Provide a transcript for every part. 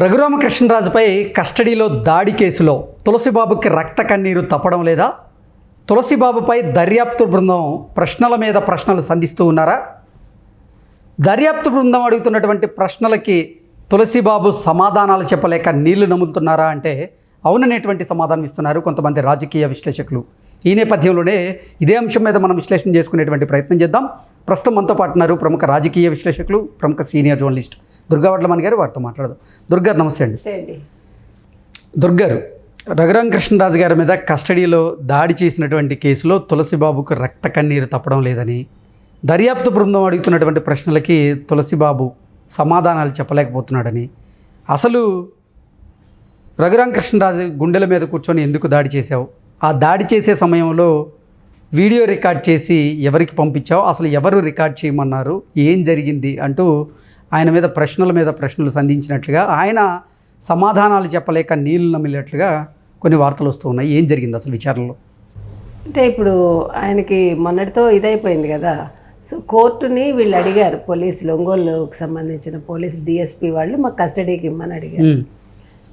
రఘురామకృష్ణరాజుపై కస్టడీలో దాడి కేసులో తులసిబాబుకి రక్త కన్నీరు తప్పడం లేదా? తులసిబాబుపై దర్యాప్తు బృందం ప్రశ్నల మీద ప్రశ్నలు సంధిస్తూ ఉన్నారా? దర్యాప్తు బృందం అడుగుతున్నటువంటి ప్రశ్నలకి తులసిబాబు సమాధానాలు చెప్పలేక నీళ్ళు నములుతున్నారా అంటే అవుననేటువంటి సమాధానం ఇస్తున్నారు కొంతమంది రాజకీయ విశ్లేషకులు. ఈ నేపథ్యంలోనే ఇదే అంశం మీద మనం విశ్లేషణ చేసుకునేటువంటి ప్రయత్నం చేద్దాం. ప్రస్తుతం మనతో పాటున్నారు ప్రముఖ రాజకీయ విశ్లేషకులు ప్రముఖ సీనియర్ జర్నలిస్ట్ దుర్గా వడ్లమణి గారు వారితో మాట్లాడదాం. దుర్గారు నమస్తే అండి. దుర్గారు రఘురామ కృష్ణరాజు గారి మీద కస్టడీలో దాడి చేసినటువంటి కేసులో తులసిబాబుకు రక్త కన్నీరు తప్పడం లేదని దర్యాప్తు బృందం అడుగుతున్నటువంటి ప్రశ్నలకి తులసిబాబు సమాధానాలు చెప్పలేకపోతున్నాడని అసలు రఘురామ కృష్ణరాజు గుండెల మీద కూర్చొని ఎందుకు దాడి చేశావు? ఆ దాడి చేసే సమయంలో వీడియో రికార్డ్ చేసి ఎవరికి పంపించావు? అసలు ఎవరు రికార్డ్ చేయమన్నారు? ఏం జరిగింది? అంటూ ఆయన మీద ప్రశ్నల మీద ప్రశ్నలు సంధించినట్లుగా ఆయన సమాధానాలు చెప్పలేక నీళ్ళు నమిలినట్లుగా కొన్ని వార్తలు వస్తూ ఉన్నాయి. ఏం జరిగింది అసలు విచారణలో? అంటే ఇప్పుడు ఆయనకి మొన్నటితో ఇదైపోయింది కదా. సో కోర్టుని వీళ్ళు అడిగారు పోలీసులు ఒంగోలుకు సంబంధించిన పోలీస్ డిఎస్పీ వాళ్ళు మాకు కస్టడీకి ఇమ్మని అడిగారు.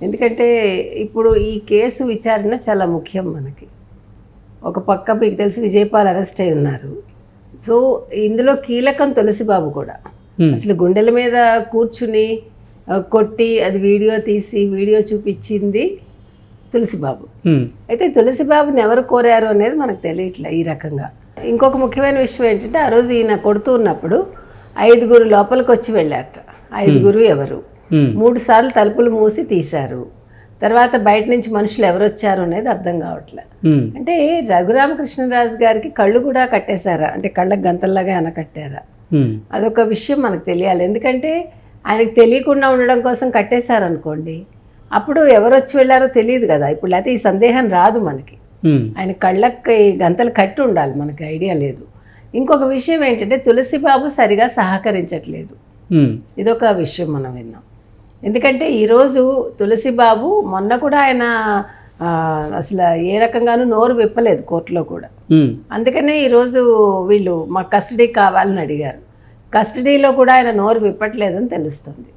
ఎందుకంటే ఇప్పుడు ఈ కేసు విచారణ చాలా ముఖ్యం మనకి. ఒక పక్క మీకు తెలిసి విజయపాల్ అరెస్ట్ అయి ఉన్నారు. సో ఇందులో కీలకం తులసిబాబు కూడా. అసలు గుండెల మీద కూర్చుని కొట్టి అది వీడియో తీసి వీడియో చూపించింది తులసిబాబు. అయితే తులసిబాబుని ఎవరు కోరారు అనేది మనకు తెలియట్లే ఈ రకంగా. ఇంకొక ముఖ్యమైన విషయం ఏంటంటే ఆ రోజు ఈయన కొడుతూ ఉన్నప్పుడు ఐదుగురు లోపలికి వచ్చి వెళ్ళారట. ఐదుగురు ఎవరు? మూడు సార్లు తలుపులు మూసి తీశారు. తర్వాత బయట నుంచి మనుషులు ఎవరు వచ్చారు అనేది అర్థం కావట్లే. అంటే రఘురామకృష్ణరాజు గారికి కళ్ళు కూడా కట్టేశారా? అంటే కళ్ళకు గంతల్లాగా ఏమైనా కట్టారా? ఉమ్, అదొక విషయం మనకు తెలియాలి. ఎందుకంటే ఆయనకు తెలియకుండా ఉండడం కోసం కట్టేశారనుకోండి అప్పుడు ఎవరు వచ్చి వెళ్ళారో తెలియదు కదా. ఇప్పుడు లేకపోతే ఈ సందేహం రాదు మనకి. ఆయన కళ్ళకి గంతలు కట్టి ఉండాలి మనకి ఐడియా లేదు. ఇంకొక విషయం ఏంటంటే తులసిబాబు సరిగా సహకరించట్లేదు. ఇదొక విషయం మనం విన్నాం. ఎందుకంటే ఈరోజు తులసిబాబు మొన్న కూడా ఆయన అసలు ఏ రకంగానూ నోరు విప్పలేదు కోర్టులో కూడా. అందుకనే ఈరోజు వీళ్ళు మా కస్టడీ కావాలని అడిగారు. కస్టడీలో కూడా ఆయన నోరు విప్పట్లేదని తెలుస్తుంది.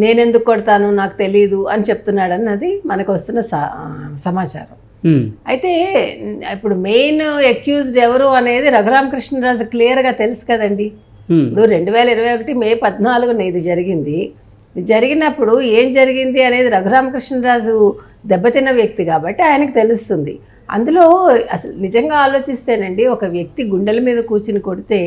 నేనెందుకు కొడతాను? నాకు తెలియదు అని చెప్తున్నాడన్నది మనకు వస్తున్న సమాచారం. అయితే ఇప్పుడు మెయిన్ అక్యూజ్డ్ ఎవరు అనేది రఘురామకృష్ణరాజు క్లియర్గా తెలుసు కదండి. ఇప్పుడు రెండు వేల ఇరవై ఒకటి మే పద్నాలుగున ఇది జరిగింది. జరిగినప్పుడు ఏం జరిగింది అనేది రఘురామకృష్ణరాజు దెబ్బతిన్న వ్యక్తి కాబట్టి ఆయనకు తెలుస్తుంది. అందులో అసలు నిజంగా ఆలోచిస్తేనండి ఒక వ్యక్తి గుండెల మీద కూర్చుని కొడితే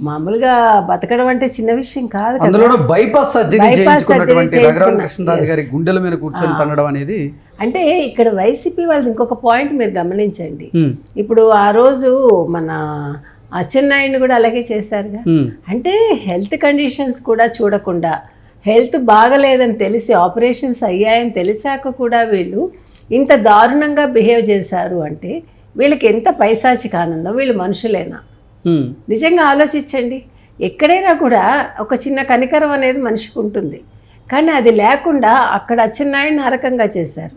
మామూలుగా బతకడం అంటే చిన్న విషయం కాదు అందులోనూ బైపాస్ సర్జరీ చేయించుకున్నటువంటి కృష్ణరాజు గారి గుండెల మీద కూర్చొని తన్నడం అనేది అంటే ఇక్కడ వైసీపీ వాళ్ళది ఇంకొక పాయింట్ మీరు గమనించండి. ఉమ్, ఇప్పుడు ఆ రోజు మన అచ్చెన్నాయుడిని కూడా అలాగే చేశారుగా. ఉమ్, అంటే హెల్త్ కండిషన్స్ కూడా చూడకుండా హెల్త్ బాగలేదని తెలిసి ఆపరేషన్స్ అయ్యాయని తెలిసాక కూడా వీళ్ళు ఇంత దారుణంగా బిహేవ్ చేశారు అంటే వీళ్ళకి ఎంత పైశాచిక ఆనందం? వీళ్ళు మనుషులేనా? నిజంగా ఆలోచించండి. ఎక్కడైనా కూడా ఒక చిన్న కనికరం అనేది మనిషికి ఉంటుంది. కానీ అది లేకుండా అక్కడ అచ్చెన్నాయుడిని నరకంగా చేశారు.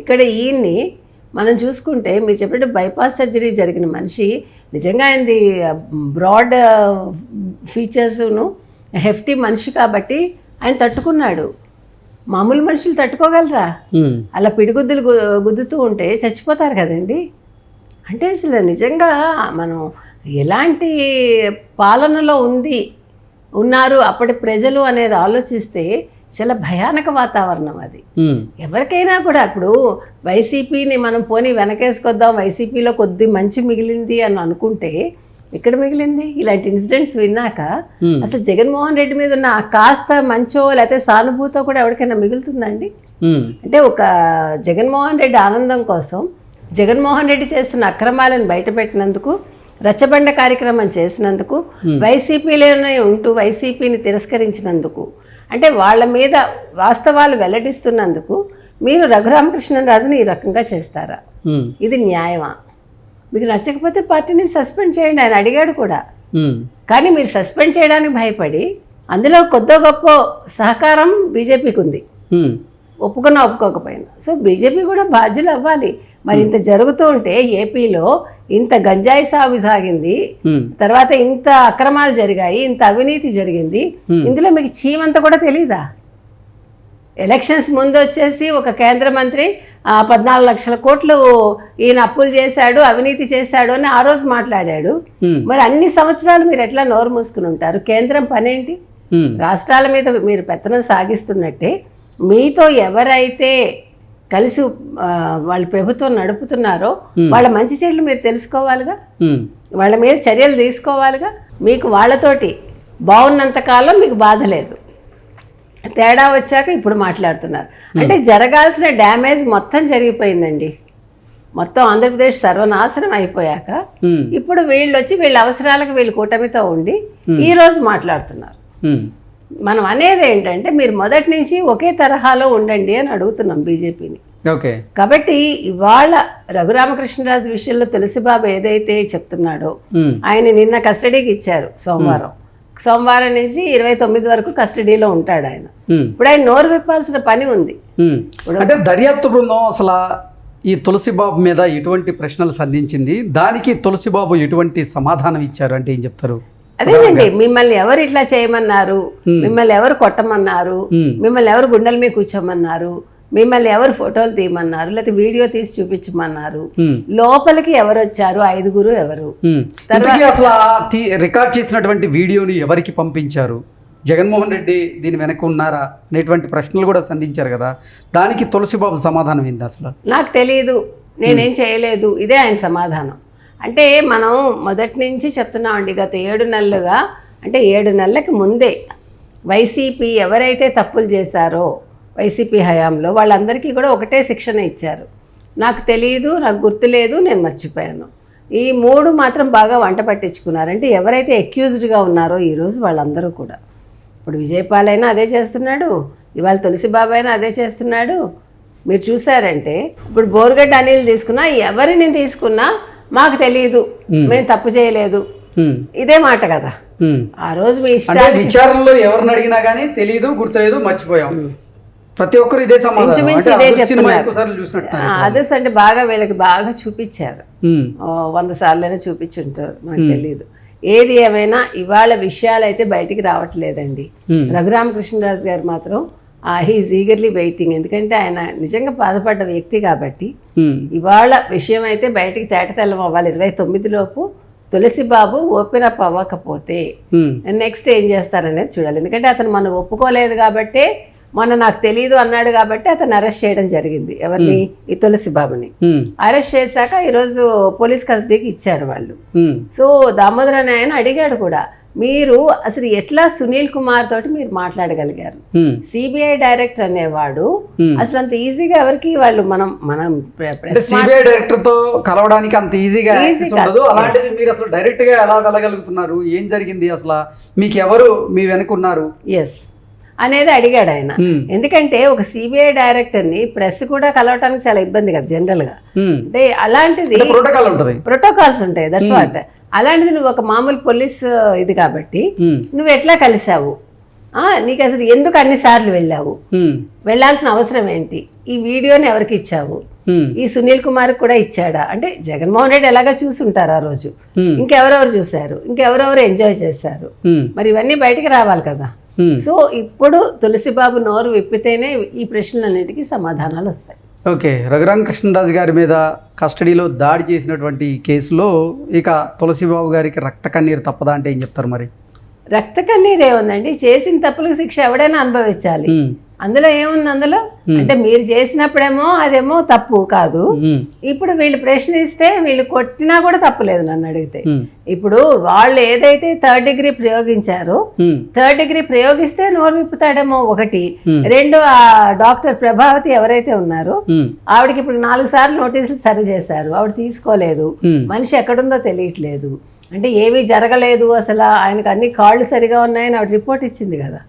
ఇక్కడ ఈయన్ని మనం చూసుకుంటే మీరు చెప్పినట్టు బైపాస్ సర్జరీ జరిగిన మనిషి నిజంగా ఆయనది బ్రాడ్ ఫీచర్స్ను హెఫ్టీ మనిషి కాబట్టి ఆయన తట్టుకున్నాడు. మామూలు మనుషులు తట్టుకోగలరా? అలా పిడిగుద్దులు గుద్దుతూ ఉంటే చచ్చిపోతారు కదండి. అంటే అసలు నిజంగా మనం ఎలాంటి పాలనలో ఉంది ఉన్నారు అప్పటి ప్రజలు అనేది ఆలోచిస్తే చాలా భయానక వాతావరణం అది. ఎవరికైనా కూడా ఇప్పుడు వైసీపీని మనం పోనీ వెనకేసుకొద్దాం వైసీపీలో కొద్ది మంచి మిగిలింది అని అనుకుంటే ఎక్కడ మిగిలింది? ఇలాంటి ఇన్సిడెంట్స్ విన్నాక. అసలు జగన్మోహన్ రెడ్డి మీద ఉన్న కాస్త మంచో లేకపోతే సానుభూతో కూడా ఎవరికైనా మిగులుతుందండి అంటే ఒక జగన్మోహన్ రెడ్డి ఆనందం కోసం జగన్మోహన్ రెడ్డి చేస్తున్న అక్రమాలను బయటపెట్టినందుకు రచ్చబండ కార్యక్రమం చేసినందుకు వైసీపీలోనే ఉంటూ వైసీపీని తిరస్కరించినందుకు అంటే వాళ్ళ మీద వాస్తవాలు వెల్లడిస్తున్నందుకు మీరు రఘురామకృష్ణరాజుని ఈ రకంగా చేస్తారా? ఉమ్, ఇది న్యాయమా? మీకు నచ్చకపోతే పార్టీని సస్పెండ్ చేయండి ఆయన అడిగాడు కూడా. ఉమ్, కానీ మీరు సస్పెండ్ చేయడానికి భయపడి అందులో కొద్ద గొప్ప సహకారం బీజేపీకి ఉంది ఒప్పుకున్నా ఒప్పుకోకపోయినా. సో బీజేపీ కూడా బాధ్యులు అవ్వాలి. మరి ఇంత జరుగుతూ ఉంటే ఏపీలో ఇంత గంజాయి సాగు సాగింది తర్వాత ఇంత అక్రమాలు జరిగాయి ఇంత అవినీతి జరిగింది ఇందులో మీకు చీమంత కూడా తెలీదా? ఎలక్షన్స్ ముందు వచ్చేసి ఒక కేంద్ర మంత్రి ఆ, పద్నాలుగు లక్షల కోట్లు ఈయన అప్పులు చేశాడు అవినీతి చేశాడు అని ఆ రోజు మాట్లాడాడు. మరి అన్ని సంవత్సరాలు మీరు ఎట్లా నోరు మూసుకుని ఉంటారు? కేంద్రం పనేంటి? రాష్ట్రాల మీద మీరు పెత్తనం సాగిస్తున్నట్టే మీతో ఎవరైతే కలిసి వాళ్ళ ప్రభుత్వం నడుపుతున్నారో వాళ్ళ మంచి చెడులు మీరు తెలుసుకోవాలిగా? వాళ్ళ మీద చర్యలు తీసుకోవాలిగా? మీకు వాళ్ళతోటి బాగున్నంత కాలం మీకు బాధ లేదు. తేడా వచ్చాక ఇప్పుడు మాట్లాడుతున్నారు. అంటే జరగాల్సిన డ్యామేజ్ మొత్తం జరిగిపోయిందండి. మొత్తం ఆంధ్రప్రదేశ్ సర్వనాశనం అయిపోయాక ఇప్పుడు వీళ్ళు వచ్చి వీళ్ళ అవసరాలకు వీళ్ళు కూటమితో ఉండి ఈ రోజు మాట్లాడుతున్నారు. మనం అనేది ఏంటంటే మీరు మొదటి నుంచి ఒకే తరహాలో ఉండండి అని అడుగుతున్నాం బీజేపీని. ఓకే. కాబట్టి ఇవాళ రఘురామకృష్ణరాజు విషయంలో తులసిబాబు ఏదైతే చెప్తున్నాడో ఆయన నిన్న కస్టడీకి ఇచ్చారు సోమవారం. సోమవారం నుంచి ఇరవై తొమ్మిది వరకు కస్టడీలో ఉంటాడు ఆయన. ఇప్పుడు ఆయన నోరు విప్పాల్సిన పని ఉంది. అంటే దర్యాప్తు బృందం అసలు ఈ తులసిబాబు మీద ఎటువంటి ప్రశ్నలు సంధించింది. దానికి తులసిబాబు ఎటువంటి సమాధానం ఇచ్చారు? అంటే ఏం చెప్తారు? అదేనండి మిమ్మల్ని ఎవరు ఇట్లా చేయమన్నారు మిమ్మల్ని ఎవరు కొట్టమన్నారు. మిమ్మల్ని ఎవరు గుండెల మీద కూర్చోమన్నారు మిమ్మల్ని ఎవరు ఫోటోలు తీయమన్నారు లేకపోతే వీడియో తీసి చూపించమన్నారు లోపలికి ఎవరు వచ్చారు? ఐదుగురు ఎవరు? అసలు రికార్డ్ చేసినటువంటి వీడియోని ఎవరికి పంపించారు? జగన్మోహన్ రెడ్డి దీని వెనక ఉన్నారా? అనేటువంటి ప్రశ్నలు కూడా సంధించారు కదా. దానికి తులసిబాబు సమాధానం ఏంది అసలు? నాకు తెలియదు నేనేం చేయలేదు. ఇదే ఆయన సమాధానం. అంటే మనం మొదటి నుంచి చెప్తున్నామండి గత ఏడు నెలలుగా అంటే ఏడు నెలలకి ముందే వైసీపీ ఎవరైతే తప్పులు చేశారో వైసీపీ హయాంలో వాళ్ళందరికీ కూడా ఒకటే శిక్షణ ఇచ్చారు. నాకు తెలియదు నాకు గుర్తులేదు నేను మర్చిపోయాను. ఈ మూడు మాత్రం బాగా వంట పట్టించుకున్నారు అంటే ఎవరైతే అక్యూజ్డ్గా ఉన్నారో ఈరోజు వాళ్ళందరూ కూడా. ఇప్పుడు విజయపాల్ అయినా అదే చేస్తున్నాడు ఇవాళ తులసి బాబు అయినా అదే చేస్తున్నాడు. మీరు చూసారంటే ఇప్పుడు బోర్గడ్డ అనిల్ తీసుకున్నా ఎవరిని తీసుకున్నా మాకు తెలియదు మేము. తప్పు చేయలేదు. ఇదే మాట కదా. ఆ రోజు మీ అంటే ఇష్టాలు విచారణలో ఎవరిని అడిగినా కానీ తెలియదు గుర్తులేదు మర్చిపోయాం. ప్రతి ఒక్కరు ఇదే సమాధానం. అదే సార్లు అంటే బాగా వీళ్ళకి బాగా చూపించారు. వంద సార్లైనా చూపించుంటారు నాకు తెలియదు ఏది ఏమైనా ఇవాళ విషయాలు అయితే బయటికి రావట్లేదండి. రఘురామకృష్ణరాజు గారు మాత్రం హీఈస్ ఈగర్లీ వెయిటింగ్ ఎందుకంటే ఆయన నిజంగా బాధపడ్డ వ్యక్తి కాబట్టి ఉమ్, ఇవాళ విషయం అయితే బయటికి తేటతెల్లం అవ్వాలి. ఇరవై తొమ్మిది లోపు తులసి బాబు ఓపెన్ అప్ అవ్వకపోతే నెక్స్ట్ ఏం చేస్తారనేది చూడాలి. ఎందుకంటే అతను మనం ఒప్పుకోలేదు కాబట్టే మొన్న నాకు తెలియదు అన్నాడు కాబట్టి అతను అరెస్ట్ చేయడం జరిగింది. ఎవరిని? ఈ తులసి బాబుని. అరెస్ట్ చేశాక ఈరోజు పోలీస్ కస్టడీకి ఇచ్చారు వాళ్ళు. సో దామోదరన్ ఆయన అడిగాడు కూడా మీరు అసలు ఎట్లా సునీల్ కుమార్ తోటి మీరు మాట్లాడగలిగారు? సిబిఐ డైరెక్టర్ అనేవాడు. అసలు అంత ఈజీగా ఎవరికి వాళ్ళు మనం మనం సిబిఐ డైరెక్టర్తో కలవడానికి అంత ఈజీగా. ఉండదు. అలాంటిది మీరు అసలు డైరెక్ట్గా ఎలా వెళ్ళగలుగుతున్నారు? ఏం జరిగింది అసలు? మీకు ఎవరు మీ వెనక ఉన్నారు ఎస్ అనేది అడిగాడు ఆయన. ఎందుకంటే ఒక సిబిఐ డైరెక్టర్ని ప్రెస్ కూడా కలవటానికి చాలా ఇబ్బంది కదా జనరల్గా. అంటే అలాంటిది ప్రోటోకాల్ ఉంటది. ప్రోటోకాల్స్ ఉంటాయి దట్స్ వాట్ అలాంటిది నువ్వు ఒక మామూలు పోలీస్ ఇది కాబట్టి నువ్వు ఎట్లా కలిసావు ఆ, నీకు అసలు ఎందుకు అన్నిసార్లు వెళ్ళావు? వెళ్ళాల్సిన అవసరం ఏంటి? ఈ వీడియోని ఎవరికి ఇచ్చావు? ఈ సునీల్ కుమార్ కూడా ఇచ్చాడా? అంటే జగన్మోహన్ రెడ్డి ఎలాగా చూసుంటారు ఆ రోజు. ఇంకెవరెవరు చూశారు? ఇంకెవరెవరు ఎంజాయ్ చేశారు? మరి ఇవన్నీ బయటికి రావాలి కదా. సో ఇప్పుడు తులసిబాబు నోరు విప్పితేనే ఈ ప్రశ్నలన్నిటికీ సమాధానాలు వస్తాయి. ఓకే. రఘురామ కృష్ణరాజు గారి మీద కస్టడీలో దాడి చేసినటువంటి కేసులో ఇక తులసిబాబు గారికి రక్త కన్నీరు తప్పదా అంటే ఏం చెప్తారు మరి? రక్త కన్నీరే ఉందండి. చేసిన తప్పులకు శిక్ష ఎవడైనా అనుభవించాలి. అందులో ఏముంది అందులో? అంటే మీరు చేసినప్పుడేమో అదేమో తప్పు కాదు. ఇప్పుడు వీళ్ళు ప్రశ్నిస్తే వీళ్ళు కొట్టినా కూడా తప్పులేదు నన్ను అడిగితే. ఇప్పుడు వాళ్ళు ఏదైతే థర్డ్ డిగ్రీ ప్రయోగించారో థర్డ్ డిగ్రీ ప్రయోగిస్తే నోరు విప్పుతాడేమో ఒకటి. రెండు ఆ డాక్టర్ ప్రభావతి ఎవరైతే ఉన్నారో ఆవిడకి ఇప్పుడు నాలుగు సార్లు నోటీసులు సర్వ్ చేశారు. ఆవిడ తీసుకోలేదు. మనిషి ఎక్కడుందో తెలియట్లేదు. అంటే ఏమీ జరగలేదు అసలు. ఆయనకు అన్ని కాళ్ళు సరిగా ఉన్నాయని ఆవిడ రిపోర్ట్ ఇచ్చింది కదా.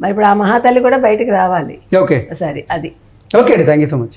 మరి ఇప్పుడు ఆ మహాతల్లి కూడా బయటికి రావాలి. ఓకే. సరే అది. ఓకే అండి. Thank you so much.